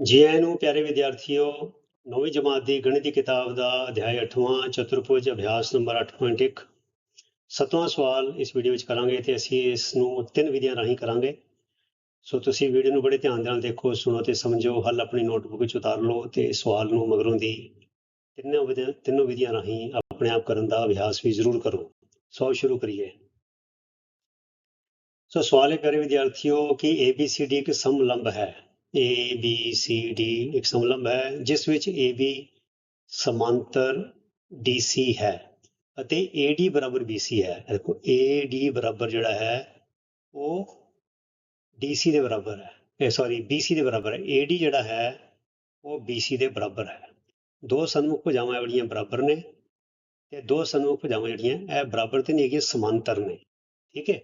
ਜੀ ਆਇਆਂ ਨੂੰ ਪਿਆਰੇ ਵਿਦਿਆਰਥੀਓ, ਨੌਵੀਂ ਜਮਾਤ ਦੀ ਗਣਿਤ ਦੀ ਕਿਤਾਬ ਦਾ ਅਧਿਆਇ 8ਵਾਂ ਚਤੁਰਭੁਜ ਅਭਿਆਸ ਨੰਬਰ 8.1 ਸਤਵਾਂ ਸਵਾਲ ਇਸ ਵੀਡੀਓ ਵਿੱਚ ਕਰਾਂਗੇ ਤੇ ਅਸੀਂ ਇਸ ਨੂੰ ਤਿੰਨ ਵਿਧੀਆਂ ਰਾਹੀਂ ਕਰਾਂਗੇ। ਸੋ ਤੁਸੀਂ ਵੀਡੀਓ ਨੂੰ ਬੜੇ ਧਿਆਨ ਨਾਲ ਦੇਖੋ, ਸੁਣੋ ਤੇ ਸਮਝੋ, ਹੱਲ ਆਪਣੀ ਨੋਟਬੁੱਕ ਵਿੱਚ ਉਤਾਰ ਲਓ ਤੇ ਸਵਾਲ ਨੂੰ ਮਗਰੋਂ ਦੀ ਤਿੰਨੋਂ ਵਿਧੀਆਂ ਤਿੰਨੋਂ ਵਿਧੀਆਂ ਰਾਹੀਂ ਆਪਣੇ ਆਪ ਕਰਨ ਦਾ ਅਭਿਆਸ ਵੀ ਜ਼ਰੂਰ ਕਰੋ। ਸੋ ਸ਼ੁਰੂ ਕਰੀਏ। ਸੋ ਸਵਾਲ ਹੈ ਪਿਆਰੇ ਵਿਦਿਆਰਥੀਓ, ਕਿ ABCD ਇੱਕ ਸਮਲੰਬ ਹੈ। A, B, C, D, ਇੱਕ ਸਮਲੰਬ ਹੈ, ਜਿਸ ਵਿੱਚ AB ਸਮਾਂਤਰ DC ਹੈ ਅਤੇ AD ਬਰਾਬਰ BC ਹੈ। ਇਹ ਦੇਖੋ AD ਬਰਾਬਰ ਜਿਹੜਾ ਹੈ, ਉਹ DC ਦੇ ਬਰਾਬਰ ਹੈ। ਇਹ ਸੌਰੀ BC ਦੇ ਬਰਾਬਰ ਹੈ। AD ਜਿਹੜਾ ਹੈ, ਉਹ BC ਦੇ ਬਰਾਬਰ ਹੈ। ਦੋ ਸਨਮੁਖ ਭੁਜਾਵਾਂ ਜਿਹੜੀਆਂ ਬਰਾਬਰ ਨੇ ਤੇ ਦੋ ਸਨਮੁਖ ਭੁਜਾਵਾਂ ਜਿਹੜੀਆਂ, ਇਹ ਬਰਾਬਰ ਤੇ ਨਹੀਂ ਹੈਗੀਆਂ, ਸਮਾਂਤਰ ਨੇ। ਠੀਕ ਹੈ?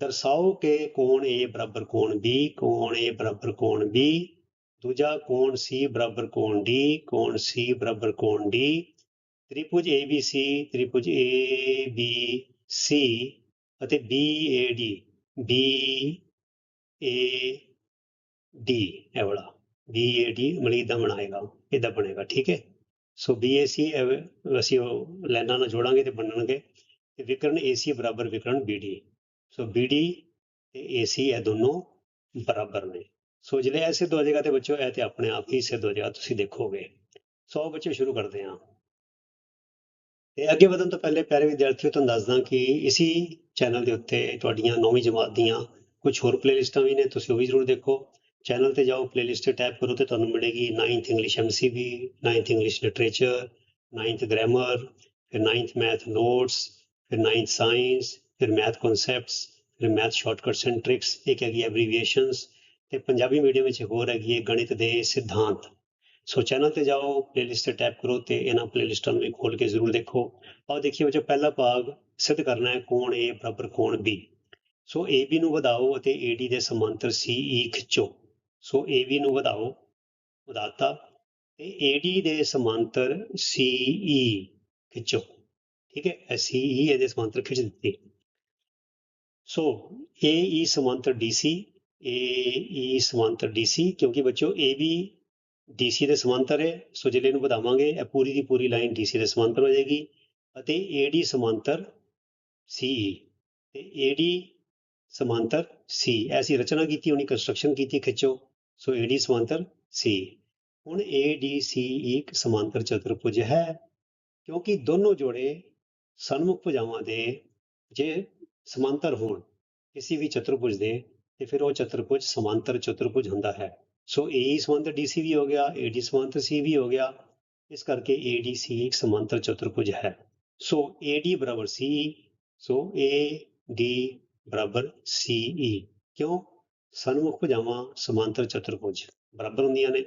ਦਰਸਾਓ ਕਿ ਕੋਣ A ਬਰਾਬਰ ਕੋਣ B ਕੋਣ A ਬਰਾਬਰ ਕੋਣ B ਦੂਜਾ ਕੋਣ C ਬਰਾਬਰ ਕੋਣ D ਕੋਣ C ਬਰਾਬਰ ਕੋਣ D ਤ੍ਰਿਭੁਜ ABC ਤ੍ਰਿਭੁਜ ABC ਅਤੇ BAD BAD ਇਹ ਵਾਲਾ BAD ਮਲੀ ਦਾ ਬਣਾਏਗਾ, ਇਹਦਾ ਬਣੇਗਾ, ਠੀਕ ਹੈ? ਸੋ BAC ਇਹ ਅਸੀਂ ਉਹ ਲਾਈਨਾਂ ਨਾਲ ਜੋੜਾਂਗੇ ਤੇ ਬਣਨਗੇ ਤੇ ਵਿਕਰਨ AC ਬਰਾਬਰ ਵਿਕਰਨ BD ਸੋ BD ਤੇ AC ਇਹ ਦੋਨੋਂ ਬਰਾਬਰ ਨੇ। ਸੋ ਜਿਹੜੇ ਇਹ ਸਿੱਧ ਹੋ ਜਾਏਗਾ ਤੇ ਬੱਚੋ ਇਹ ਤੇ ਆਪਣੇ ਆਪ ਹੀ ਸਿੱਧ ਹੋ ਜਾਏਗਾ, ਤੁਸੀਂ ਦੇਖੋਗੇ। ਸੋ ਬੱਚੇ ਸ਼ੁਰੂ ਕਰਦੇ ਹਾਂ। ਤੇ ਅੱਗੇ ਵਧਣ ਤੋਂ ਪਹਿਲੇ ਪਿਆਰੇ ਵਿਦਿਆਰਥੀਓ, ਤੁਹਾਨੂੰ ਦੱਸਦਾ ਕਿ ਇਸੀ ਚੈਨਲ ਦੇ ਉੱਤੇ ਤੁਹਾਡੀਆਂ ਨੌਵੀਂ ਜਮਾਤ ਦੀਆਂ ਕੁਝ ਹੋਰ ਪਲੇਲਿਸਟਾਂ ਵੀ ਨੇ, ਤੁਸੀਂ ਉਹ ਵੀ ਜ਼ਰੂਰ ਦੇਖੋ। ਚੈਨਲ ਤੇ ਜਾਓ ਪਲੇਲਿਸਟ ਤੇ ਟੈਪ ਕਰੋ ਤੇ ਤੁਹਾਨੂੰ ਮਿਲੇਗੀ 9th English MCB 9th English literature 9th grammar ਫਿਰ 9th ਮੈਥ ਨੋਟਸ ਫਿਰ 9th ਸਾਇੰਸ ਫਿਰ ਮੈਥ ਕਨਸੈਪਟਸ ਫਿਰ ਮੈਥ ਸ਼ਾਰਟਕਟਸ ਐਂਡ ਟ੍ਰਿਕਸ ਇੱਕ ਹੈਗੀ ਐਬਰੀਵੀਏਸ਼ਨਸ ਤੇ ਪੰਜਾਬੀ ਮੀਡੀਅਮ ਵਿੱਚ ਹੋਰ ਹੈਗੀ ਹੈ ਗਣਿਤ ਦੇ ਸਿਧਾਂਤ ਸੋ ਚੈਨਲ ਤੇ ਜਾਓ ਪਲੇਲਿਸਟ ਤੇ ਟੈਪ ਕਰੋ ਤੇ ਇਹਨਾਂ ਪਲੇਲਿਸਟਾਂ ਨੂੰ ਵੀ ਖੋਲ ਕੇ ਜ਼ਰੂਰ ਦੇਖੋ ਆਓ ਦੇਖੀਏ ਬੱਚੋ ਪਹਿਲਾ ਭਾਗ ਸਿੱਧ ਕਰਨਾ ਹੈ ਕੋਣ A ਬਰਾਬਰ ਕੋਣ B ਸੋ AB ਨੂੰ ਵਧਾਓ ਅਤੇ AD ਦੇ ਸਮਾਂਤਰ CE ਖਿੱਚੋ ਸੋ AB ਨੂੰ ਵਧਾਓ ਵਧਾਤਾ ਤੇ AD ਦੇ ਸਮਾਂਤਰ CE ਖਿੱਚੋ ਠੀਕ ਹੈ ਇਹ CE ਇਹਦੇ ਸਮਾਂਤਰ ਖਿੱਚ ਦਿੱਤੀ so AE ਸਮਾਂਤਰ DC AE ਸਮਾਂਤਰ DC ਕਿਉਂਕਿ ਬੱਚੋ AB DC ਦੇ ਸਮਾਂਤਰ ਹੈ, ਸੋ ਜਿਹੜੇ ਨੂੰ ਵਧਾਵਾਂਗੇ, ਇਹ ਪੂਰੀ ਦੀ ਪੂਰੀ ਲਾਈਨ DC ਦੇ ਸਮਾਂਤਰ ਹੋ ਜਾਏਗੀ, ਅਤੇ AD ਸਮਾਂਤਰ CE ਤੇ AD ਸਮਾਂਤਰ ਸੀ ਐਸੀ ਰਚਨਾ ਕੀਤੀ ਹੋਣੀ ਕੰਸਟਰਕਸ਼ਨ ਕੀਤੀ, ਖਿੱਚੋ, ਸੋ AD ਸਮਾਂਤਰ ਸੀ ਹੁਣ ADC ਇੱਕ ਸਮਾਂਤਰ ਚਤੁਰਭੁਜ ਹੈ, ਕਿਉਂਕਿ ਦੋਨੋਂ ਜੋੜੇ ਸਨਮੁਖ ਭੁਜਾਵਾਂ ਦੇ, ਜੇ ਸਮਾਂਤਰ ਹੋਣ। ਕਿਸੇ ਵੀ ਚਤੁਰਭੁਜ ਦੇ ਤੇ ਫਿਰ ਉਹ ਚਤੁਰਭੁਜ ਸਮਾਂਤਰ ਚਤੁਰਭੁਜ ਹੁੰਦਾ ਹੈ। ਸੋ AE ਸਮਾਂਤਰ DC ਵੀ ਹੋ ਗਿਆ AD ਸਮਾਂਤਰ C ਵੀ ਹੋ ਗਿਆ। ਇਸ ਕਰਕੇ ADC ਇੱਕ ਸਮਾਂਤਰ ਚਤੁਰਭੁਜ ਹੈ। ਸੋ AD ਬਰਾਬਰ CE ਸੋ AD ਬਰਾਬਰ CE ਕਿਉਂ? ਸਨਮੁਖ ਭੁਜਾਵਾਂ ਸਮਾਂਤਰ ਚਤੁਰਭੁਜ ਬਰਾਬਰ ਹੁੰਦੀਆਂ ਨੇ।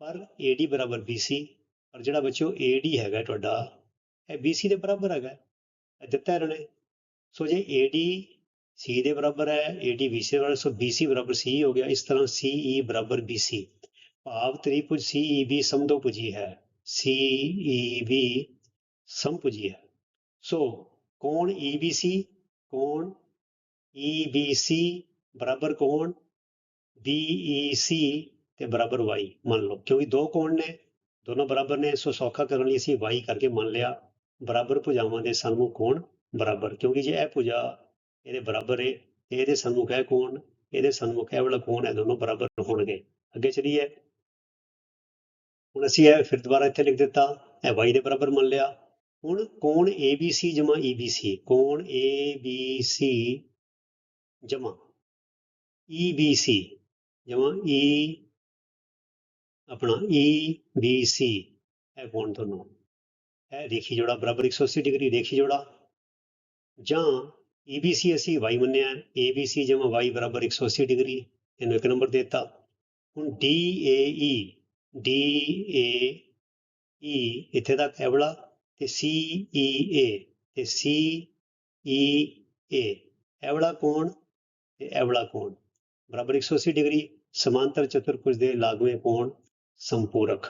ਪਰ AD ਬਰਾਬਰ BC ਪਰ ਜਿਹੜਾ ਬੱਚਿਓ AD ਹੈਗਾ ਤੁਹਾਡਾ, ਇਹ BC ਦੇ ਬਰਾਬਰ ਹੈਗਾ। ਇਹ ਦਿੱਤਾ ਇਹਨਾਂ ਨੇ। ਸੋ ਜੇ AD C ਦੇ ਬਰਾਬਰ ਹੈ AD BC ਦੇ ਬਰਾਬਰ, ਸੋ BC ਬਰਾਬਰ CE ਹੋ ਗਿਆ। ਇਸ ਤਰ੍ਹਾਂ CE ਬਰਾਬਰ BC ਭਾਵ ਤ੍ਰਿਭੁਜ CEB ਸਮਦੋਭੁਜੀ ਹੈ। CEB ਸਮਭੁਜੀ ਹੈ। ਸੋ ਕੋਣ EBC ਕੋਣ EBC ਬਰਾਬਰ ਕੋਣ BEC ਤੇ ਬਰਾਬਰ y ਮੰਨ ਲਓ। ਕਿਉਂਕਿ ਦੋ ਕੋਣ ਨੇ, ਦੋਨੋਂ ਬਰਾਬਰ ਨੇ, ਸੋ ਸੌਖਾ ਕਰਨ ਲਈ ਅਸੀਂ y ਕਰਕੇ ਮੰਨ ਲਿਆ। ਬਰਾਬਰ ਭੁਜਾਵਾਂ ਦੇ ਸਾਨੂੰ ਕੋਣ ਬਰਾਬਰ, ਕਿਉਂਕਿ ਜੇ ਇਹ ਭੁਜਾ ਇਹਦੇ ਬਰਾਬਰ ਹੈ ਤੇ ਇਹਦੇ ਸਨਮੁਖ ਹੈ ਕੋਣ? ਇਹਦੇ ਸਨਮੁਖ ਇਹ ਵਾਲਾ ਕੋਣ ਹੈ? ਦੋਨੋਂ ਬਰਾਬਰ ਹੋਣਗੇ। ਅੱਗੇ ਚਲੀਏ। ਹੁਣ ਅਸੀਂ ਇਹ ਫਿਰ ਦੁਬਾਰਾ ਇੱਥੇ ਲਿਖ ਦਿੱਤਾ, ਇਹ y ਦੇ ਬਰਾਬਰ ਮੰਨ ਲਿਆ। ਹੁਣ ਕੋਣ ABC ਜਮਾ EBC ਕੋਣ ABC ਜਮਾ EBC ਜਮਾ E ਆਪਣਾ EBC ਇਹ ਕੋਣ ਦੋਨੋਂ? ਇਹ ਦੇਖੀ ਜੋੜਾ ਬਰਾਬਰ 180 ਡਿਗਰੀ ਦੇਖੀ ਜੋੜਾ। ਜਾਂ EBC ਅਸੀਂ y ਮੰਨਿਆ ABC ਜਮਾ y ਬਰਾਬਰ 180 ਡਿਗਰੀ, ਇਹਨੂੰ ਇੱਕ ਨੰਬਰ ਦਿੱਤਾ। ਹੁਣ DAE DAE ਇੱਥੇ ਤੱਕ ਇਹ ਵਾਲਾ ਤੇ CEA ਤੇ CEA ਇਹ ਵਾਲਾ ਕੋਣ ਤੇ ਇਹ ਵਾਲਾ ਕੋਣ? ਬਰਾਬਰ 180 ਡਿਗਰੀ, ਸਮਾਂਤਰ ਚਤੁਰਭੁਜ ਦੇ ਲਾਗਵੇਂ ਕੋਣ? ਸੰਪੂਰਕ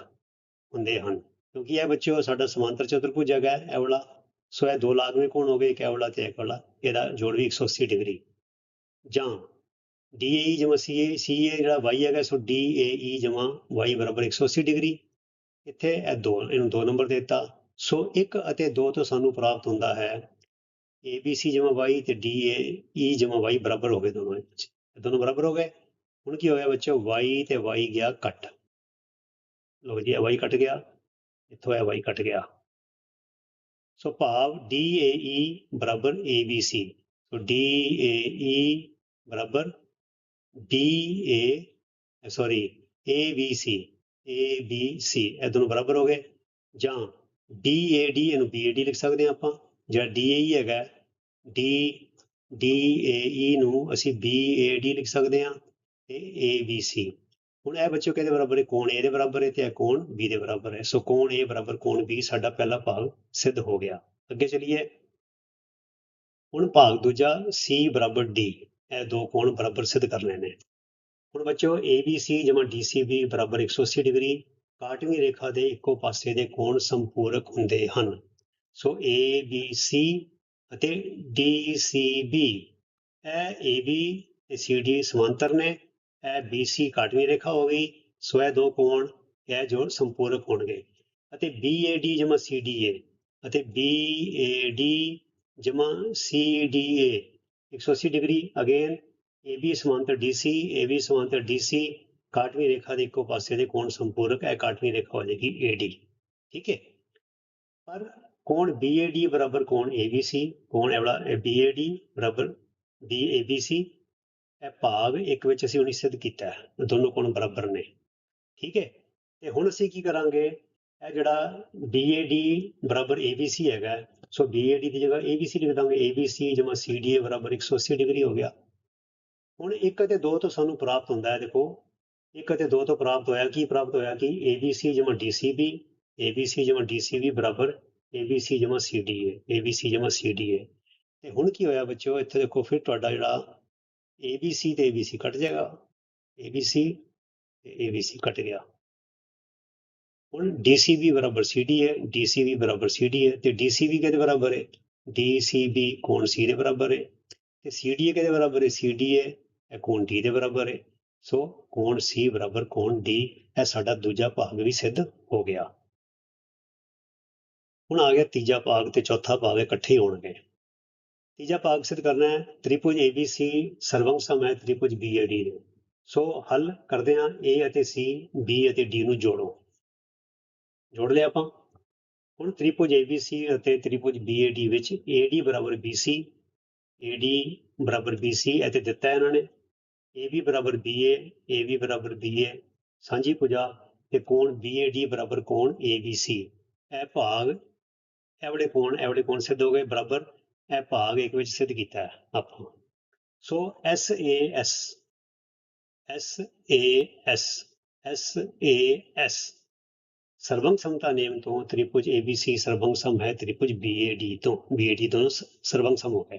ਹੁੰਦੇ ਹਨ। ਕਿਉਂਕਿ ਇਹ ਬੱਚਿਓ ਸਾਡਾ ਸਮਾਂਤਰ ਚਤੁਰਭੁਜ ਹੈਗਾ ਐਵਲਾ ਸੋ ਇਹ ਦੋ ਲਾਜ਼ਮੀ ਕੋਣ ਹੋ ਗਏ? ਇੱਕ ਇਹ ਵਾਲਾ ਤੇ ਇੱਕ ਵਾਲਾ ਇਹਦਾ ਜੋੜ ਵੀ 180 ਡਿਗਰੀ। ਜਾਂ DAE ਜਮਾ CA CA ਜਿਹੜਾ y ਹੈਗਾ, ਸੋ DAE ਜਮਾ y ਬਰਾਬਰ 180 ਡਿਗਰੀ। ਇੱਥੇ ਇਹ ਦੋ, ਇਹਨੂੰ ਦੋ ਨੰਬਰ ਦਿੱਤਾ। ਸੋ 1 ਅਤੇ 2 ਤੋਂ ਸਾਨੂੰ ਪ੍ਰਾਪਤ ਹੁੰਦਾ ਹੈ ABC ਜਮਾ y ਤੇ DAE ਜਮਾ y ਬਰਾਬਰ ਹੋ ਗਏ ਦੋਨੋਂ ਇਹ ਇਹ ਦੋਨੋਂ ਬਰਾਬਰ ਹੋ ਗਏ। ਹੁਣ ਕੀ ਹੋਇਆ ਬੱਚੋ y ਤੇ y ਗਿਆ ਕੱਟ ਲੋ ਜੀ, ਇਹ y ਕੱਟ ਗਿਆ। ਇੱਥੋਂ ਇਹ y ਕੱਟ ਗਿਆ। ਸੋ ਭਾਵ DAE ਬਰਾਬਰ ABC ਸੋ DAE ਬਰਾਬਰ DA ਸੌਰੀ ABC ABC ਇਹ ਦੋਨੋਂ ਬਰਾਬਰ ਹੋ ਗਏ। ਜਾਂ DAD ਇਹਨੂੰ BAD ਲਿਖ ਸਕਦੇ ਹਾਂ ਆਪਾਂ। ਜਿਹੜਾ DAE ਹੈਗਾ, D DAE ਨੂੰ ਅਸੀਂ BAD ਲਿਖ ਸਕਦੇ ਹਾਂ ਤੇ ABC ਹੁਣ ਇਹ ਬੱਚਿਓ ਕਹਿੰਦੇ ਬਰਾਬਰ ਹੈ? ਕੋਣ A ਦੇ ਬਰਾਬਰ ਹੈ ਤੇ ਇਹ ਕੋਣ B ਦੇ ਬਰਾਬਰ ਹੈ। ਸੋ ਕੋਣ A ਬਰਾਬਰ, ਕੋਣ B ਸਾਡਾ ਪਹਿਲਾ ਭਾਗ ਸਿੱਧ ਹੋ ਗਿਆ। ਅੱਗੇ ਚਲੀਏ। ਹੁਣ ਭਾਗ ਦੂਜਾ, C ਬਰਾਬਰ D ਇਹ ਦੋ ਕੋਣ ਬਰਾਬਰ ਸਿੱਧ ਕਰਨੇ ਨੇ ਹੁਣ ਬੱਚਿਓ ABC ਜਮਾ DCB ਬਰਾਬਰ 180 ਡਿਗਰੀ ਕਾਟਵੀਂ ਰੇਖਾ ਦੇ ਇੱਕੋ ਪਾਸੇ ਦੇ ਕੋਣ ਸੰਪੂਰਕ ਹੁੰਦੇ ਹਨ। ਸੋ ABC ਅਤੇ DCB ਇਹ AB ਤੇ CD ਸਮਾਂਤਰ ਨੇ। ਇਹ BC ਕਾਟਵੀਂ ਰੇਖਾ ਹੋ ਗਈ, ਸੋ ਇਹ ਦੋ ਕੋਣ, ਇਹ ਜੋ ਸੰਪੂਰਕ ਹੋਣਗੇ। ਅਤੇ BAD ਜਮਾ CDA ਅਤੇ BAD ਜਮਾ CDA 180 ਡਿਗਰੀ, ਅਗੇਨ AB ਸਮਾਂਤਰ DC AB ਸਮਾਂਤਰ DC ਕਾਟਵੀਂ ਰੇਖਾ ਦੇ ਇੱਕੋ ਪਾਸੇ ਦੇ ਕੋਣ ਸੰਪੂਰਕ, ਇਹ ਕਾਟਵੀਂ ਰੇਖਾ ਹੋ ਜਾਏਗੀ AD ਠੀਕ ਹੈ? ਪਰ ਕੋਣ BAD ਬਰਾਬਰ ਕੋਣ ABC ਕੋਣ ਇਹ ਵਾਲਾ, ਇਹ BAD ਬਰਾਬਰ DABC ਇਹ ਭਾਗ ਇੱਕ ਵਿੱਚ ਅਸੀਂ ਹੁਣੀ ਸਿੱਧ ਕੀਤਾ ਹੈ ਦੋਨੋਂ ਕੋਣ ਬਰਾਬਰ ਨੇ। ਠੀਕ ਹੈ? ਤੇ ਹੁਣ ਅਸੀਂ ਕੀ ਕਰਾਂਗੇ? ਇਹ ਜਿਹੜਾ BAD ਬਰਾਬਰ ABC ਹੈਗਾ ਹੈ, ਸੋ BAD ਦੀ ਜਗ੍ਹਾ ABC ਲਿਖ ਦਾਂਗੇ। ABC ਜਮਾ CDA ਬਰਾਬਰ 180 ਡਿਗਰੀ ਹੋ ਗਿਆ। ਹੁਣ 1 ਅਤੇ 2 ਤੋਂ ਸਾਨੂੰ ਪ੍ਰਾਪਤ ਹੁੰਦਾ ਹੈ ਦੇਖੋ। 1 ਅਤੇ 2 ਤੋਂ ਪ੍ਰਾਪਤ ਹੋਇਆ ਕੀ? ਪ੍ਰਾਪਤ ਹੋਇਆ ਕਿ ABC ਜਮਾ DCB ABC ਜਮਾ DCB ਬਰਾਬਰ ABC ਜਮਾ CDA ABC ਜਮਾ CDA ਤੇ ਹੁਣ ਕੀ ਹੋਇਆ ਬੱਚਿਓ? ਇੱਥੇ ਦੇਖੋ ਫਿਰ ਤੁਹਾਡਾ ਜਿਹੜਾ ABC ਤੇ ABC ਕੱਟ ਜਾਏਗਾ। ABC ਤੇ ABC ਕੱਟ ਗਿਆ। ਹੁਣ DCB ਬਰਾਬਰ CD ਹੈ। DCB ਬਰਾਬਰ CD ਹੈ। ਤੇ DCB ਕਿਹਦੇ ਬਰਾਬਰ ਹੈ? DCB ਕੋਣ C ਦੇ ਬਰਾਬਰ ਹੈ। ਤੇ CDA ਕਿਹਦੇ ਬਰਾਬਰ ਹੈ? CDA ਇਹ ਕੋਣ D ਦੇ ਬਰਾਬਰ ਹੈ। ਸੋ ਕੋਣ C ਬਰਾਬਰ ਕੋਣ D, ਇਹ ਸਾਡਾ ਦੂਜਾ ਭਾਗ ਵੀ ਸਿੱਧ ਹੋ ਗਿਆ। ਹੁਣ ਆ ਗਿਆ ਤੀਜਾ ਭਾਗ ਤੇ ਚੌਥਾ ਭਾਗ ਇਕੱਠੇ ਹੀ ਹੋਣਗੇ। ਤੀਜਾ ਭਾਗ ਸਿੱਧ ਕਰਨਾ ਹੈ, ਤ੍ਰਿਭੁਜ ABC ਸਰਵੰਗ ਸਮ ਹੈ, ਤ੍ਰਿਭੁਜ BAD ਦੇ। ਸੋ ਹੱਲ ਕਰਦੇ ਹਾਂ A ਅਤੇ C, B ਅਤੇ D ਨੂੰ ਜੋੜੋ। ਜੋੜ ਲਿਆ ਆਪਾਂ। ਹੁਣ ਤ੍ਰਿਭੁਜ ABC ਅਤੇ ਤ੍ਰਿਭੁਜ BAD ਵਿੱਚ AD ਬਰਾਬਰ BC AD ਬਰਾਬਰ BC ਅਤੇ ਦਿੱਤਾ ਹੈ ਇਹਨਾਂ ਨੇ। AB ਬਰਾਬਰ BA AB ਬਰਾਬਰ BA ਸਾਂਝੀ ਭੁਜਾ ਤੇ ਕੋਣ BAD ਬਰਾਬਰ ਕੋਣ ABC ਇਹ ਭਾਗ, ਇਹ ਵਾਲੇ ਕੋਣ, ਇਹ ਵਾਲੇ ਕੋਣ ਸਿੱਧ ਹੋ ਗਏ, ਬਰਾਬਰ ਇਹ ਭਾਗ ਇੱਕ ਵਿੱਚ ਸਿੱਧ ਕੀਤਾ ਹੈ ਆਪਾਂ। So S A S S A S S A S ਸਰਵੰਗ ਸਮਤਾ ਨੇਮ ਤੋਂ ਤ੍ਰਿਭੁਜ ABC ਸਰਵੰਗ ਸਮ ਹੈ ਤ੍ਰਿਭੁਜ BAD ਤੋਂ। BAD ਦੋਨੋਂ ਸ- ਸਰਵੰਗ ਸਮ ਹੋ ਗਏ।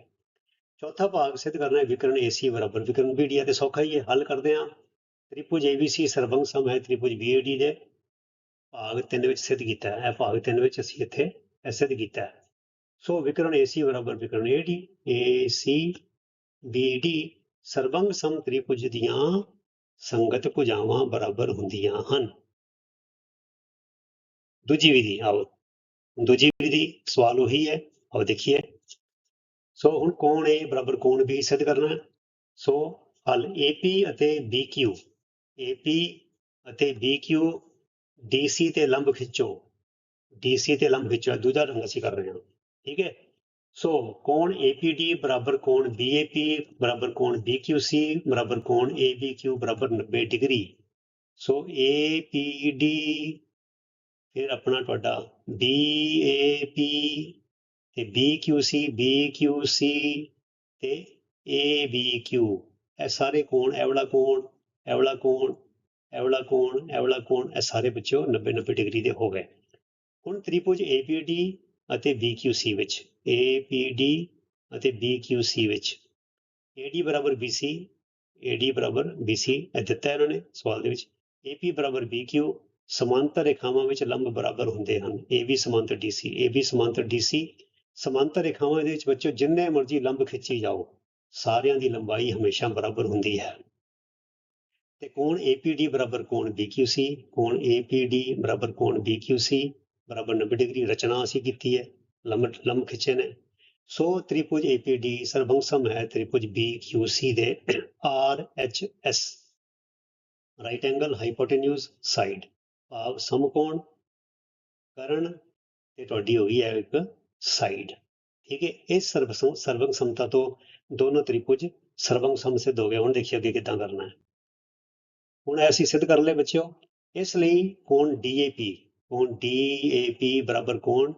ਚੌਥਾ ਭਾਗ ਸਿੱਧ ਕਰਨਾ ਹੈ ਵਿਕਰਨ AC ਬਰਾਬਰ। ਵਿਕਰਨ BD ਹੈ ਤੇ ਸੌਖਾ ਹੀ ਹੈ, ਹੱਲ ਕਰਦੇ ਹਾਂ। ਤ੍ਰਿਭੁਜ ABC ਸਰਵੰਗ ਸਮ ਹੈ ਤ੍ਰਿਭੁਜ BAD ਦੇ। ਭਾਗ ਤਿੰਨ ਵਿੱਚ ਸਿੱਧ ਕੀਤਾ ਹੈ। ਇਹ ਭਾਗ ਤਿੰਨ ਵਿੱਚ ਅਸੀਂ ਇੱਥੇ ਸਿੱਧ ਕੀਤਾ ਹੈ। ਸੋ ਵਿਕਰਨ AC ਬਰਾਬਰ ਵਿਕਰਨ AD AC BD ਸਰਬੰਗ ਸਮ ਤ੍ਰਿਭੁਜ ਦੀਆਂ ਸੰਗਤ ਭੁਜਾਵਾਂ ਬਰਾਬਰ ਹੁੰਦੀਆਂ ਹਨ। ਦੂਜੀ ਵਿਧੀ, ਆਓ। ਦੂਜੀ ਵਿਧੀ, ਸਵਾਲ ਉਹੀ ਹੈ, ਆਓ ਦੇਖੀਏ। ਸੋ ਹੁਣ ਕੋਣ A ਬਰਾਬਰ ਕੋਣ B ਸਿੱਧ ਕਰਨਾ ਹੈ? ਸੋ ਹਲ AP ਅਤੇ BQ AP ਅਤੇ BQ DC ਤੇ ਲੰਬ ਖਿੱਚੋ। DC ਤੇ ਲੰਬ ਖਿੱਚੋ ਦੂਜਾ ਰੰਗ ਅਸੀਂ ਕਰ ਰਹੇ ਹਾਂ। ਠੀਕ ਹੈ। ਸੋ ਕੋਣ APD ਬਰਾਬਰ ਕੋਣ BAP ਬਰਾਬਰ ਕੋਣ BQC ਬਰਾਬਰ ਕੋਣ ABQ ਬਰਾਬਰ 90 ਡਿਗਰੀ। ਸੋ APD ਫਿਰ ਆਪਣਾ ਤੁਹਾਡਾ BAP ਤੇ BQC BQC ਤੇ ABQ ਇਹ ਸਾਰੇ ਕੋਣ, ਇਹ ਵਾਲਾ ਕੋਣ, ਇਹ ਵਾਲਾ ਕੋਣ, ਇਹ ਵਾਲਾ ਕੋਣ, ਇਹ ਵਾਲਾ ਕੋਣ, ਇਹ ਸਾਰੇ ਬੱਚਿਓ 90 90 ਡਿਗਰੀ ਦੇ ਹੋ ਗਏ। ਹੁਣ ਤ੍ਰਿਭੁਜ APD ਅਤੇ BQC ਵਿੱਚ APD ਅਤੇ BQC ਵਿੱਚ। AD ਬਰਾਬਰ BC AD ਬਰਾਬਰ BC ਇਹ ਦਿੱਤਾ ਇਹਨਾਂ ਨੇ ਸਵਾਲ ਦੇ ਵਿੱਚ। AP ਬਰਾਬਰ BQ ਸਮਾਂਤਰ ਰੇਖਾਵਾਂ ਵਿੱਚ ਲੰਬ ਬਰਾਬਰ ਹੁੰਦੇ ਹਨ। AB ਸਮਾਂਤਰ DC AB ਸਮਾਂਤਰ DC ਸਮਾਂਤਰ ਰੇਖਾਵਾਂ ਦੇ ਵਿੱਚ ਬੱਚੋ ਜਿੰਨੇ ਮਰਜ਼ੀ ਲੰਬ ਖਿੱਚੀ ਜਾਓ, ਸਾਰਿਆਂ ਦੀ ਲੰਬਾਈ ਹਮੇਸ਼ਾ ਬਰਾਬਰ ਹੁੰਦੀ ਹੈ। ਤੇ ਕੋਣ APD ਬਰਾਬਰ ਕੋਣ BQC ਕੋਣ APD ਬਰਾਬਰ ਕੋਣ BQC ਬਰਾਬਰ 90 ਡਿਗਰੀ ਰਚਨਾ ਅਸੀਂ ਕੀਤੀ ਹੈ ਲੰਬ ਲੰਬ ਖਿੱਚੇ ਨੇ। ਸੋ ਤ੍ਰਿਭੁਜ APD ਸਰਵੰਗਸਮ ਹੈ ਤ੍ਰਿਭੁਜ BQC ਦੇ RHS right angle hypotenuse side ਭਾਵ ਸਮਕੋਣ, ਕਰਨ ਤੇ ਤੁਹਾਡੀ ਹੋ ਗਈ ਹੈ ਇੱਕ ਸਾਈਡ ਠੀਕ ਹੈ ਇਸ ਸਰਵ ਸਰਵੰਗ ਸਮਤਾ ਤੋਂ ਦੋਨੋਂ ਤ੍ਰਿਭੁਜ ਸਰਵੰਗ ਸਮ ਸਿੱਧ ਹੋ ਗਏ। ਹੁਣ ਦੇਖੀਏ ਅੱਗੇ ਕਿੱਦਾਂ ਕਰਨਾ ਹੈ। ਹੁਣ ਇਹ ਅਸੀਂ ਸਿੱਧ ਕਰ ਲਏ ਬੱਚਿਓ। ਇਸ ਲਈ ਕੋਣ DAP ਕੋਣ DAP ਬਰਾਬਰ ਕੋਣ?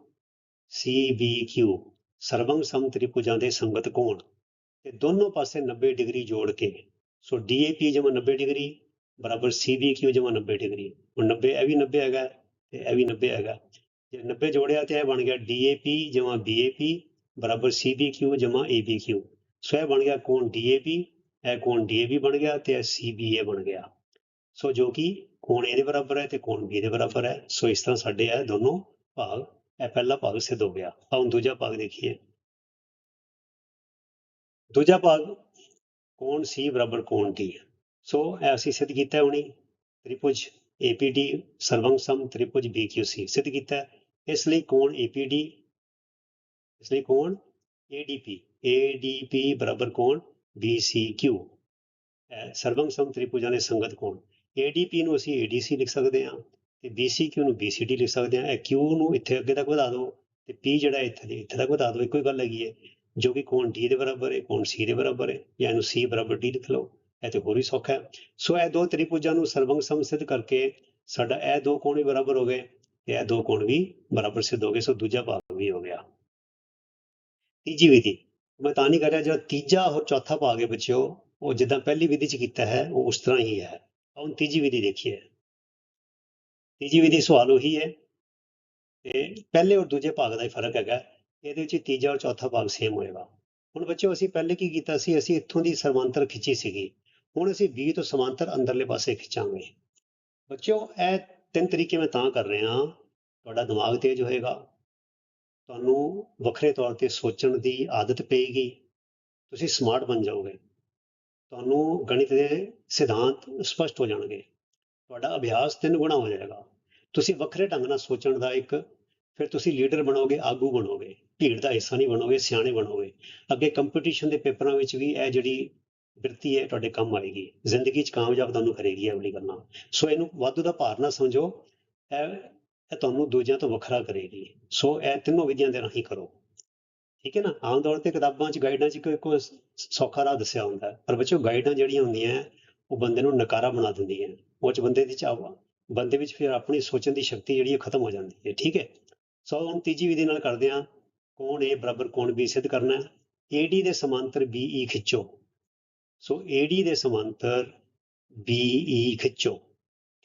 CBQ ਸਰਵੰਗ ਸਮ ਤ੍ਰਿਭੁਜਾਂ ਦੇ ਸੰਗਤ ਕੋਣ? ਤੇ ਦੋਨੋਂ ਪਾਸੇ 90 ਡਿਗਰੀ ਜੋੜ ਕੇ। ਸੋ ਡੀ ਏ ਪੀ ਜਮਾ 90 ਡਿਗਰੀ, ਬਰਾਬਰ ਸੀ ਬੀ ਕਿਊ ਜਮਾ 90 ਡਿਗਰੀ। ਹੁਣ 90 ਇਹ ਵੀ 90 ਹੈਗਾ ਤੇ ਇਹ ਵੀ 90 ਹੈਗਾ। ਜੇ 90 ਜੋੜਿਆ ਤੇ ਇਹ ਬਣ ਗਿਆ ਡੀ ਏ ਪੀ ਜਮਾ ਬੀ ਏ ਪੀ ਬਰਾਬਰ ਸੀ ਬੀ ਕਿਊ ਜਮਾ ਏ ਬੀ ਕਿਊ ਸੋ ਇਹ ਬਣ ਗਿਆ ਕੋਣ ਪੀ ਇਹ ਕੋਣ ਬੀ ਬਣ ਗਿਆ ਤੇ ਇਹ ਸੀ ਬੀ ਏ ਬਣ ਗਿਆ। ਸੋ ਜੋ ਕਿ ਕੋਣ A ਦੇ ਬਰਾਬਰ ਹੈ ਤੇ ਕੋਣ B ਦੇ ਬਰਾਬਰ ਹੈ। ਸੋ ਇਸ ਤਰ੍ਹਾਂ ਸਾਡੇ ਇਹ ਦੋਨੋਂ ਭਾਗ, ਇਹ ਪਹਿਲਾ ਭਾਗ ਸਿੱਧ ਹੋ ਗਿਆ। ਆਹ ਹੁਣ ਦੂਜਾ ਭਾਗ ਦੇਖੀਏ। ਦੂਜਾ ਭਾਗ ਕੋਣ C ਬਰਾਬਰ ਕੋਣ D ਸੋ ਇਹ ਅਸੀਂ ਸਿੱਧ ਕੀਤਾ ਹੈ ਹੁਣੀ। ਤ੍ਰਿਭੁਜ APD ਸਰਵੰਗ ਸਮ, ਤ੍ਰਿਭੁਜ BQC ਸਿੱਧ ਕੀਤਾ ਇਸ ਲਈ ਕੋਣ APD ਇਸ ਲਈ ਕੋਣ ADP ADP ਬਰਾਬਰ ਕੋਣ BCQ ਇਹ ਸਰਵੰਗ ਸਮ, ਤ੍ਰਿਭੁਜਾਂ ਦੇ ਸੰਗਤ ਕੋਣ। ADP ਨੂੰ ਅਸੀਂ ADC ਲਿਖ ਸਕਦੇ ਹਾਂ ਤੇ BCQ ਨੂੰ BCD ਲਿਖ ਸਕਦੇ ਹਾਂ। ਇਹ Q ਨੂੰ ਇੱਥੇ ਅੱਗੇ ਤੱਕ ਵਧਾ ਦਿਓ ਤੇ P ਜਿਹੜਾ ਇੱਥੇ ਦੇ ਇੱਥੇ ਤੱਕ ਵਧਾ ਦਿਓ। ਇੱਕੋ ਹੀ ਗੱਲ ਹੈਗੀ ਹੈ ਜੋ ਕਿ ਕੋਣ D ਦੇ ਬਰਾਬਰ ਹੈ, ਕੋਣ C ਦੇ ਬਰਾਬਰ ਹੈ ਜਾਂ ਇਹਨੂੰ C ਬਰਾਬਰ D ਲਿਖ ਲਓ। ਇਹ ਤੇ ਹੋਰ ਹੀ ਸੌਖਾ ਹੈ। ਸੋ ਇਹ ਦੋ ਤ੍ਰਿਭੁਜਾਂ ਨੂੰ ਸਰਵੰਗ ਸਮ ਸਿੱਧ ਕਰਕੇ ਸਾਡਾ ਇਹ ਦੋ ਕੋਣ ਵੀ ਬਰਾਬਰ ਹੋ ਗਏ ਤੇ ਇਹ ਦੋ ਕੋਣ ਵੀ ਬਰਾਬਰ ਸਿੱਧ ਹੋ ਗਏ। ਸੋ ਦੂਜਾ ਭਾਗ ਵੀ ਹੋ ਗਿਆ। ਤੀਜੀ ਵਿਧੀ। ਮੈਂ ਤਾਂ ਨਹੀਂ ਕਰ ਰਿਹਾ ਜਿਹੜਾ ਤੀਜਾ ਔਰ ਚੌਥਾ ਭਾਗ ਹੈ ਬੱਚਿਓ, ਉਹ ਜਿੱਦਾਂ ਪਹਿਲੀ ਵਿਧੀ ਚ ਕੀਤਾ ਹੈ, ਉਹ ਉਸ ਤਰ੍ਹਾਂ ਹੀ ਹੈ। ਹੁਣ ਤੀਜੀ ਵਿਧੀ ਦੇਖੀਏ। ਤੀਜੀ ਵਿਧੀ ਸਵਾਲ ਉਹੀ ਹੈ ਤੇ ਪਹਿਲੇ ਔਰ ਦੂਜੇ ਭਾਗ ਦਾ ਹੀ ਫ਼ਰਕ ਹੈਗਾ, ਇਹਦੇ ਵਿੱਚ ਤੀਜਾ ਔਰ ਚੌਥਾ ਭਾਗ ਸੇਮ ਹੋਏਗਾ। ਹੁਣ ਬੱਚਿਓ, ਅਸੀਂ ਪਹਿਲੇ ਕੀ ਕੀਤਾ ਸੀ? ਅਸੀਂ ਇੱਥੋਂ ਦੀ ਸਮਾਂਤਰ ਖਿੱਚੀ ਸੀਗੀ। ਹੁਣ ਅਸੀਂ B ਤੋਂ ਸਮਾਂਤਰ ਅੰਦਰਲੇ ਪਾਸੇ ਖਿੱਚਾਂਗੇ। ਬੱਚਿਓ, ਇਹ ਤਿੰਨ ਤਰੀਕੇ ਮੈਂ ਤਾਂ ਕਰ ਰਿਹਾ ਤੁਹਾਡਾ ਦਿਮਾਗ ਤੇਜ਼ ਹੋਏਗਾ। ਤੁਹਾਨੂੰ ਵੱਖਰੇ ਤੌਰ ਤੇ ਸੋਚਣ ਦੀ ਆਦਤ ਪਏਗੀ। ਤੁਸੀਂ ਸਮਾਰਟ ਬਣ ਜਾਓਗੇ। ਤੁਹਾਨੂੰ ਗਣਿਤ ਦੇ ਸਿਧਾਂਤ ਸਪਸ਼ਟ ਹੋ ਜਾਣਗੇ। ਤੁਹਾਡਾ ਅਭਿਆਸ ਤਿੰਨ ਗੁਣਾ ਹੋ ਜਾਏਗਾ। ਤੁਸੀਂ ਵੱਖਰੇ ਢੰਗ ਨਾਲ ਸੋਚਣ ਦਾ ਇੱਕ, ਫਿਰ ਤੁਸੀਂ ਲੀਡਰ ਬਣੋਗੇ, ਆਗੂ ਬਣੋਗੇ, ਭੀੜ ਦਾ ਹਿੱਸਾ ਨਹੀਂ ਬਣੋਗੇ, ਸਿਆਣੇ ਬਣੋਗੇ। ਅੱਗੇ ਕੰਪੀਟੀਸ਼ਨ ਦੇ ਪੇਪਰਾਂ ਵਿੱਚ ਵੀ ਇਹ ਜਿਹੜੀ ਬਿਰਤੀ ਹੈ, ਤੁਹਾਡੇ ਕੰਮ ਆਏਗੀ। ਜ਼ਿੰਦਗੀ 'ਚ ਕਾਮਯਾਬ ਤੁਹਾਨੂੰ ਕਰੇਗੀ ਇਹ ਵਾਲੀ ਗੱਲਾਂ। ਸੋ ਇਹਨੂੰ ਵਾਧੂ ਦਾ ਭਾਰ ਨਾ ਸਮਝੋ। ਇਹ ਇਹ ਤੁਹਾਨੂੰ ਦੂਜਿਆਂ ਤੋਂ ਵੱਖਰਾ ਕਰੇਗੀ। ਸੋ ਇਹ ਤਿੰਨੋਂ ਵਿਧੀਆਂ ਦੇ ਰਾਹੀਂ ਕਰੋ। ਠੀਕ ਹੈ ਨਾ? ਆਮ ਤੌਰ ਤੇ ਕਿਤਾਬਾਂ 'ਚ ਗਾਈਡਾਂ 'ਚ ਕੋਈ ਸੌਖਾ ਰਾਹ ਦੱਸਿਆ ਹੁੰਦਾ ਪਰ ਬੱਚੋ ਗਾਈਡਾਂ ਜਿਹੜੀਆਂ ਹੁੰਦੀਆਂ ਉਹ ਬੰਦੇ ਨੂੰ ਨਕਾਰਾ ਬਣਾ ਦਿੰਦੀਆਂ ਉਹ 'ਚ ਬੰਦੇ ਦੀ ਚਾਹ ਬੰਦੇ ਵਿੱਚ ਫਿਰ ਆਪਣੀ ਸੋਚਣ ਦੀ ਸ਼ਕਤੀ ਜਿਹੜੀ ਹੈ ਖਤਮ ਹੋ ਜਾਂਦੀ ਹੈ। ਠੀਕ ਹੈ? ਸੋ ਹੁਣ ਤੀਜੀ ਵਿਧੀ ਨਾਲ ਕਰਦੇ ਹਾਂ। ਕੋਣ A ਬਰਾਬਰ ਕੋਣ B ਸਿੱਧ ਕਰਨਾ ਹੈ? AD ਦੇ ਸਮਾਂਤਰ BE ਖਿੱਚੋ। ਸੋ AD ਦੇ ਸਮਾਂਤਰ BE ਖਿੱਚੋ।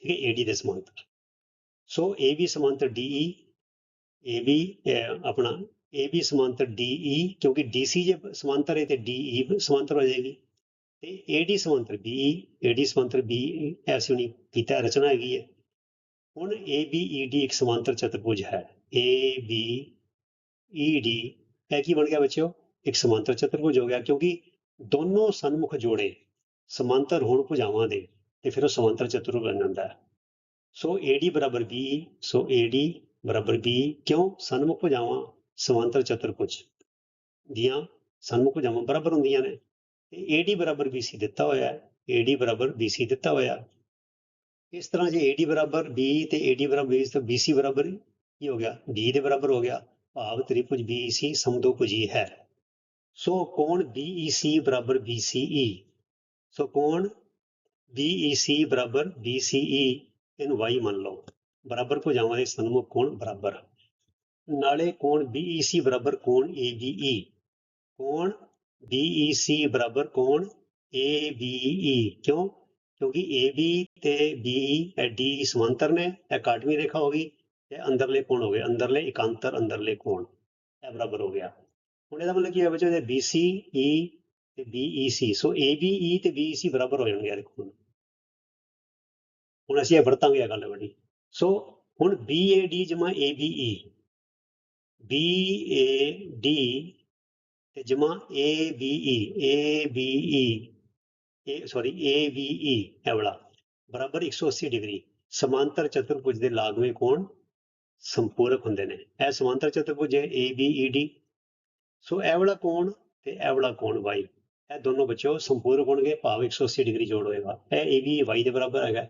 ਠੀਕ ਹੈ? AD ਦੇ ਸਮਾਂਤਰ। ਸੋ AB ਸਮਾਂਤਰ DE AB ਅਹ, ਆਪਣਾ AB ਸਮਾਂਤਰ DE ਕਿਉਂਕਿ DC ਜੇ ਸਮਾਂਤਰ ਹੈ ਤੇ DE ਸਮਾਂਤਰ ਹੋ ਜਾਏਗੀ। ਤੇ AD ਸਮਾਂਤਰ BE AD ਸਮਾਂਤਰ BE ਐਸੀ ਹੁਣੀ ਕੀਤਾ ਰਚਨਾ ਹੈਗੀ ਹੈ। ਹੁਣ ABED ਇੱਕ ਸਮਾਂਤਰ ਚਤੁਰਭੁਜ ਹੈ। ABED ਇਹ ਕੀ ਬਣ ਗਿਆ ਬੱਚਿਓ? ਇੱਕ ਸਮਾਂਤਰ ਚਤੁਰਭੁਜ ਹੋ ਗਿਆ, ਕਿਉਂਕਿ ਦੋਨੋਂ ਸਨਮੁਖ ਜੋੜੇ ਸਮਾਂਤਰ ਹੋਣ ਭੁਜਾਵਾਂ ਦੇ, ਤੇ ਫਿਰ ਉਹ ਸਮਾਂਤਰ ਚਤੁਰਭੁਜ ਬਣ ਜਾਂਦਾ ਹੈ। ਸੋ AD ਬਰਾਬਰ BE ਸੋ AD ਬਰਾਬਰ BE ਕਿਉਂ? ਸਨਮੁਖ ਭੁਜਾਵਾਂ ਸਮਾਂਤਰ ਚਤੁਰਭੁਜ ਦੀਆਂ ਸਨਮੁਖ ਭੁਜਾਵਾਂ ਬਰਾਬਰ ਹੁੰਦੀਆਂ ਨੇ। ਤੇ AD ਬਰਾਬਰ BC ਦਿੱਤਾ ਹੋਇਆ ਹੈ। AD ਬਰਾਬਰ BC ਦਿੱਤਾ ਹੋਇਆ। ਇਸ ਤਰ੍ਹਾਂ ਜੇ AD ਬਰਾਬਰ B ਤੇ AD ਬਰਾਬਰ BC ਤਾਂ BC ਬਰਾਬਰ ਕੀ ਹੋ ਗਿਆ। B ਦੇ ਬਰਾਬਰ ਹੋ ਗਿਆ। ਭਾਵ ਤ੍ਰਿਭੁਜ BEC ਸਮਦੋਭੁਜੀ ਹੈ। ਸੋ ਕੋਣ BEC ਬਰਾਬਰ BCE ਸੋ ਕੋਣ BEC ਬਰਾਬਰ BCE ਇਹਨੂੰ y ਮੰਨ ਲਓ। ਬਰਾਬਰ ਭੁਜਾਵਾਂ ਦੇ ਸਨਮੁਖ ਕੋਣ ਬਰਾਬਰ? ਨਾਲੇ ਕੋਣ BEC ਬਰਾਬਰ ਕੋਣ ABE ਕੋਣ BEC ਬਰਾਬਰ ਕੋਣ ABE ਕਿਉਂ? ਕਿਉਂਕਿ AB ਤੇ BE ਇਹ D ਸਮਾਂਤਰ ਨੇ, ਇਹ ਕਾਟਵੀਂ ਰੇਖਾ ਹੋ ਗਈ ਤੇ ਅੰਦਰਲੇ ਕੋਣ ਹੋ ਗਏ, ਅੰਦਰਲੇ ਇਕਾਂਤਰ, ਅੰਦਰਲੇ ਕੋਣ, ਇਹ ਬਰਾਬਰ ਹੋ ਗਿਆ। ਹੁਣ ਇਹਦਾ ਮਤਲਬ ਕੀ ਹੈ ਬੱਚੋ ਜੇ BC E ਤੇ BEC ਸੋ ABE ਤੇ BEC ਬਰਾਬਰ ਹੋ ਜਾਣਗੇ, ਇਹ ਦੇਖੋ ਹੁਣ। ਹੁਣ ਅਸੀਂ ਇਹ ਵਰਤਾਂਗੇ ਇਹ ਗੱਲ ਬੜੀ ਸੋ ਹੁਣ BAD ਜਮਾ ABE ਬੀ ਏ ਡੀ ਤੇ ਜਮਾ A B E A B E ਇਹ ਸੌਰੀ ਏ ਬੀ ਈ ਇਹ ਵਾਲਾ ਬਰਾਬਰ 180 ਡਿਗਰੀ। ਸਮਾਂਤਰ ਚਤੁਰਭੁਜ ਦੇ ਲਾਗਵੇਂ ਕੋਣ ਸੰਪੂਰਕ ਹੁੰਦੇ ਨੇ। ਇਹ ਸਮਾਂਤਰ ਚਤੁਰਭੁਜ ਹੈ ਏ ਬੀ ਈ ਡੀ ਸੋ ਇਹ ਵਾਲਾ ਕੋਣ ਤੇ ਇਹ ਵਾਲਾ ਕੋਣ y ਇਹ ਦੋਨੋਂ ਬੱਚਿਓ ਸੰਪੂਰਕ ਹੋਣਗੇ। ਭਾਵ 180 ਡਿਗਰੀ ਜੋੜ ਹੋਏਗਾ। ਇਹ ਏ ਬੀ y ਦੇ ਬਰਾਬਰ ਹੈਗਾ।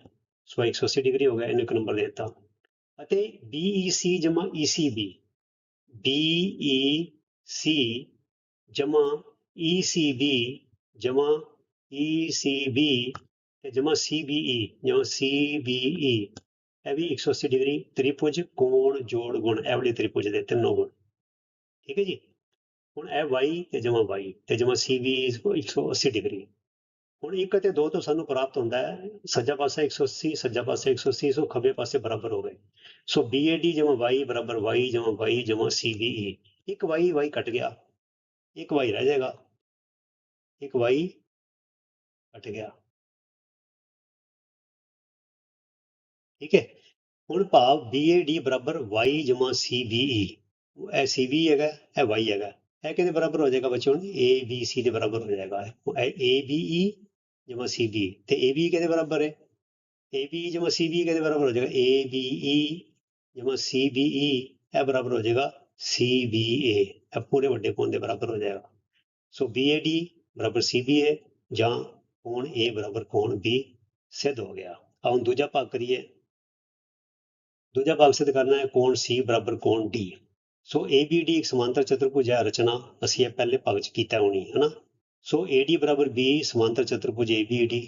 ਸੋ 180 ਡਿਗਰੀ ਹੋ ਗਿਆ। ਇਹਨੂੰ ਇੱਕ ਨੰਬਰ ਦੇ ਦਿੱਤਾ। ਅਤੇ BEC ਜਮਾ ECB BEC ਜਮਾ ECB ਜਮਾ ECB ਤੇ ਜਮਾ CBE ਜਮਾ CBE ਇਹ ਵੀ 180 ਡਿਗਰੀ ਤ੍ਰਿਭੁਜ ਕੋਣ ਜੋੜ ਗੁਣ, ਇਹ ਵਾਲੇ ਤ੍ਰਿਭੁਜ ਦੇ ਤਿੰਨੋਂ ਗੁਣ। ਠੀਕ ਹੈ ਜੀ? ਹੁਣ ਇਹ y ਤੇ ਜਮਾ y ਤੇ ਜਮਾ CB 180 ਡਿਗਰੀ। ਹੁਣ ਇੱਕ ਅਤੇ ਦੋ ਤੋਂ ਸਾਨੂੰ ਪ੍ਰਾਪਤ ਹੁੰਦਾ ਹੈ, ਸੱਜਾ ਪਾਸਾ 180 ਸੱਜਾ ਪਾਸਾ 180 ਸੋ ਖੱਬੇ ਪਾਸੇ ਬਰਾਬਰ ਹੋ ਗਏ। ਸੋ BAD ਜਮਾ y ਬਰਾਬਰ y ਜਮਾ y ਜਮਾ CBE ਇੱਕ y y ਕੱਟ ਗਿਆ, ਇੱਕ y ਰਹਿ ਜਾਏਗਾ, ਇੱਕ y ਕੱਟ ਗਿਆ। ਠੀਕ ਹੈ? ਹੁਣ ਭਾਵ BAD ਬਰਾਬਰ y ਜਮਾ CBE ਇਹ CBE ਹੈਗਾ, ਇਹ y ਹੈਗਾ। ਇਹ ਕਿਹਦੇ ਬਰਾਬਰ ਹੋ ਜਾਏਗਾ ਬੱਚਿਓ? ABC ਦੇ ਬਰਾਬਰ ਹੋ ਜਾਏਗਾ। ਇਹ ABE ਜਮਾ CBE ਤੇ ABE ਕਿਹਦੇ ਬਰਾਬਰ ਹੈ? ABE ਜਮਾ CBE ਕਿਹਦੇ ਬਰਾਬਰ ਹੋ ਜਾਏਗਾ? ABE ਜਮਾ CBE ਇਹ ਬਰਾਬਰ ਹੋ ਜਾਏਗਾ CBA ਇਹ ਪੂਰੇ ਵੱਡੇ ਕੋਣ ਦੇ ਬਰਾਬਰ ਹੋ ਜਾਏਗਾ। ਸੋ BAD ਬਰਾਬਰ CBA ਜਾਂ ਕੋਣ A ਬਰਾਬਰ ਕੋਣ B ਸਿੱਧ ਹੋ ਗਿਆ। ਆਹ ਹੁਣ ਦੂਜਾ ਭਾਗ ਕਰੀਏ। ਦੂਜਾ ਭਾਗ ਸਿੱਧ ਕਰਨਾ ਹੈ ਕੋਣ C ਬਰਾਬਰ ਕੋਣ D ਸੋ ABD ਇੱਕ ਸਮਾਂਤਰ ਚਤੁਰਭੁਜ ਹੈ ਰਚਨਾ। ਅਸੀਂ ਇਹ ਪਹਿਲੇ ਭਾਗ ਚ ਕੀਤਾ ਹੋਣੀ ਹੈ ਨਾ ਸੋ AD ਬਰਾਬਰ B ਸਮਾਂਤਰ ਚਤੁਰਭੁਜ ABD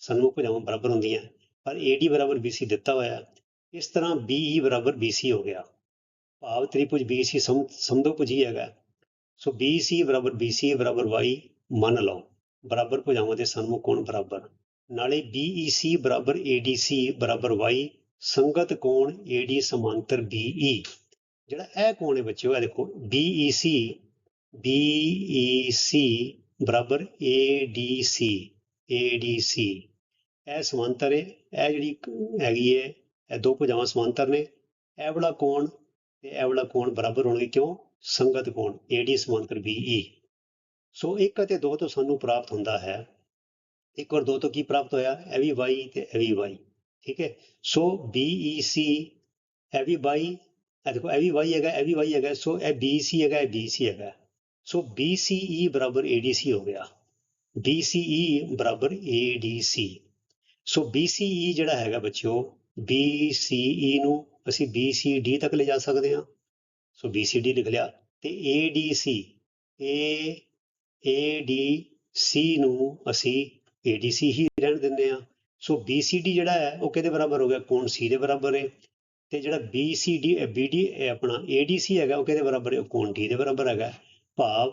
ਸਨਮੁਖ ਭੁਜਾਵਾਂ ਬਰਾਬਰ ਹੁੰਦੀਆਂ। ਪਰ AD ਬਰਾਬਰ BC ਦਿੱਤਾ ਹੋਇਆ ਇਸ ਤਰ੍ਹਾਂ BE ਬਰਾਬਰ BC ਹੋ ਗਿਆ। ਭਾਵ ਤ੍ਰਿਭੁਜ BC ਸਮ ਹੀ ਹੈਗਾ। ਸੋ BC ਬਰਾਬਰ BC ਬਰਾਬਰ Y ਮੰਨ ਲਓ। ਬਰਾਬਰ ਭੁਜਾਵਾਂ ਦੇ ਸਨਮੁਖ ਕੋਣ ਬਰਾਬਰ? ਨਾਲੇ BEC ਬਰਾਬਰ ADC ਬਰਾਬਰ Y ਸੰਗਤ ਕੋਣ AD ਸਮਾਂਤਰ BE ਜਿਹੜਾ ਇਹ ਕੋਣ ਹੈ ਬੱਚਿਓ, ਇਹ ਦੇਖੋ। BEC BEC ਬਰਾਬਰ ADC ADC ਇਹ ਸਮਾਂਤਰ ਹੈ। ਇਹ ਜਿਹੜੀ ਹੈਗੀ ਹੈ, ਇਹ ਦੋ ਭੁਜਾਵਾਂ ਸਮਾਂਤਰ ਨੇ। ਇਹ ਵਾਲਾ ਕੋਣ ਤੇ ਇਹ ਵਾਲਾ ਕੋਣ ਬਰਾਬਰ ਹੋਣਗੇ ਕਿਉਂ? ਸੰਗਤ ਕੋਣ AD ਸਮਾਂਤਰ BE ਸੋ ਇੱਕ ਅਤੇ ਦੋ ਤੋਂ ਸਾਨੂੰ ਪ੍ਰਾਪਤ ਹੁੰਦਾ ਹੈ। ਇੱਕ ਔਰ ਦੋ ਤੋਂ ਕੀ ਪ੍ਰਾਪਤ ਹੋਇਆ? ਇਹ ਵੀ y ਤੇ ਇਹ ਵੀ y, ਠੀਕ ਹੈ? ਸੋ BEC ਇਹ ਵੀ y, ਇਹ ਦੇਖੋ, ਇਹ ਵੀ y ਹੈਗਾ, ਇਹ ਵੀ y ਹੈਗਾ। ਸੋ ਇਹ BC ਹੈਗਾ, ਇਹ BC ਹੈਗਾ। ਸੋ BCE ਬਰਾਬਰ ADC ਹੋ ਗਿਆ BCE ਬਰਾਬਰ ADC ਸੋ BCE ਜਿਹੜਾ ਹੈਗਾ ਬੱਚਿਓ BCE ਨੂੰ ਅਸੀਂ BCD ਤੱਕ ਲੈ ਜਾ ਸਕਦੇ ਹਾਂ ਸੋ BCD ਲਿਖ ਲਿਆ ਤੇ ADC A ADC ਨੂੰ ਅਸੀਂ ADC ਹੀ ਰਹਿਣ ਦਿੰਦੇ ਹਾਂ ਸੋ BCD ਜਿਹੜਾ ਹੈ ਉਹ ਕਿਹਦੇ ਬਰਾਬਰ ਹੋ ਗਿਆ ਕੋਣ C ਦੇ ਬਰਾਬਰ ਹੈ ਤੇ ਜਿਹੜਾ BCD ਇਹ BD ਇਹ ਆਪਣਾ ADC ਹੈਗਾ ਉਹ ਕਿਹਦੇ ਬਰਾਬਰ ਹੈ ਉਹ ਕੋਣ D ਦੇ ਬਰਾਬਰ ਹੈਗਾ ਭਾਵ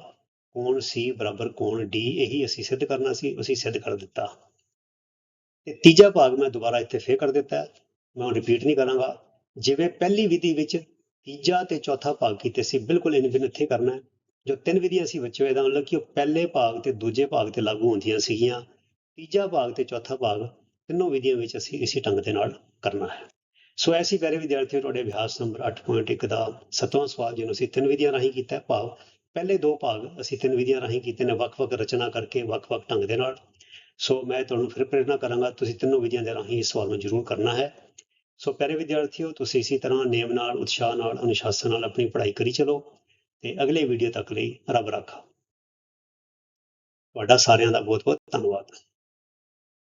ਕੋਣ C ਬਰਾਬਰ ਕੋਣ D ਇਹੀ ਅਸੀਂ ਸਿੱਧ ਕਰਨਾ ਸੀ, ਅਸੀਂ ਸਿੱਧ ਕਰ ਦਿੱਤਾ। ਤੇ ਤੀਜਾ ਭਾਗ ਮੈਂ ਦੁਬਾਰਾ ਇੱਥੇ ਫੇਰ ਕਰ ਦਿੱਤਾ। ਮੈਂ ਹੁਣ ਰਿਪੀਟ ਨਹੀਂ ਕਰਾਂਗਾ। ਜਿਵੇਂ ਪਹਿਲੀ ਵਿਧੀ ਵਿੱਚ ਤੀਜਾ ਤੇ ਚੌਥਾ ਭਾਗ ਕੀਤੇ ਸੀ, ਬਿਲਕੁਲ ਇਹਨਾਂ ਨੂੰ ਇੱਥੇ ਕਰਨਾ ਜੋ ਤਿੰਨ ਵਿਧੀਆਂ ਸੀ ਬੱਚੇ ਇਹਦਾ ਮਤਲਬ ਕਿ ਉਹ ਪਹਿਲੇ ਭਾਗ ਤੇ ਦੂਜੇ ਭਾਗ ਤੇ ਲਾਗੂ ਹੁੰਦੀਆਂ ਸੀਗੀਆਂ। ਤੀਜਾ ਭਾਗ ਤੇ ਚੌਥਾ ਭਾਗ ਤਿੰਨੋਂ ਵਿਧੀਆਂ ਵਿੱਚ ਅਸੀਂ ਇਸੇ ਢੰਗ ਦੇ ਨਾਲ ਕਰਨਾ ਹੈ। ਸੋ ਐਸੀ ਪਿਆਰੇ ਵਿਦਿਆਰਥੀਓ, ਤੁਹਾਡੇ ਅਭਿਆਸ ਨੰਬਰ 8.1 ਦਾ ਸੱਤਵਾਂ ਸਵਾਲ ਜਿਹਨੂੰ ਅਸੀਂ ਤਿੰਨ ਵਿਧੀਆਂ ਰਾਹੀਂ ਕੀਤਾ ਭਾਵ ਪਹਿਲੇ ਦੋ ਭਾਗ ਅਸੀਂ ਤਿੰਨ ਵਿਧੀਆਂ ਰਾਹੀਂ ਕੀਤੇ ਨੇ ਵੱਖ-ਵੱਖ ਰਚਨਾ ਕਰਕੇ ਵੱਖ-ਵੱਖ ਢੰਗ ਦੇ ਨਾਲ। ਸੋ ਮੈਂ ਤੁਹਾਨੂੰ ਫਿਰ ਪ੍ਰੇਰਨਾ ਕਰਾਂਗਾ, ਤੁਸੀਂ ਤਿੰਨੋਂ ਵਿਧੀਆਂ ਦੇ ਰਾਹੀਂ ਇਸ ਸਵਾਲ ਨੂੰ ਜ਼ਰੂਰ ਕਰਨਾ ਹੈ। ਸੋ ਪਿਆਰੇ ਵਿਦਿਆਰਥੀਓ, ਤੁਸੀਂ ਇਸੇ ਤਰ੍ਹਾਂ ਨੇਮ ਨਾਲ, ਉਤਸ਼ਾਹ ਨਾਲ, ਅਨੁਸ਼ਾਸਨ ਨਾਲ ਆਪਣੀ ਪੜ੍ਹਾਈ ਕਰੀ ਚਲੋ ਤੇ ਅਗਲੇ ਵੀਡੀਓ ਤੱਕ ਲਈ ਰੱਬ ਰਾਖਾ। ਤੁਹਾਡਾ ਸਾਰਿਆਂ ਦਾ ਬਹੁਤ ਬਹੁਤ ਧੰਨਵਾਦ।